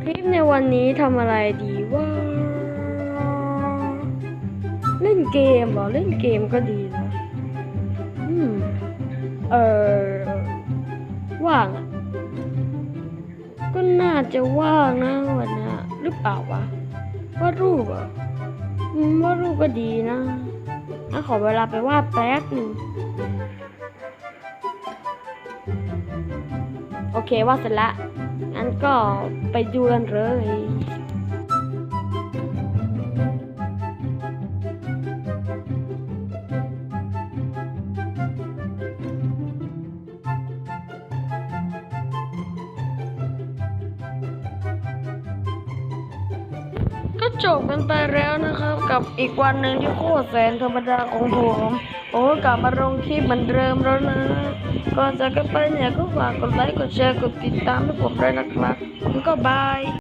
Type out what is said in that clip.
คลิปในวันนี้ทำอะไรดีว่า เล่นเกมเหรอเล่นเกมก็ดีนะอืมเออว่างก็น่าจะว่างนะวันนี้หรือเปล่าวะวาดรูปอะวาดรูปก็ดีนะงั้นขอเวลาไปวาดแป๊บหนึ่งโอเควาดเสร็จละ งั้นก็ไปดูกันเลยก็จบกันไปแล้วนะครับ กับอีกวันหนึ่งที่โคตรแสนธรรมดาของผมผมก็กลับมาลงคลิปเหมือนเดิมแล้วนะ ก่อนจากกันไปเนี่ยก็ฝากกดไลค์กดแชร์กดติดตามให้ผมด้วยนะครับแล้วก็บาย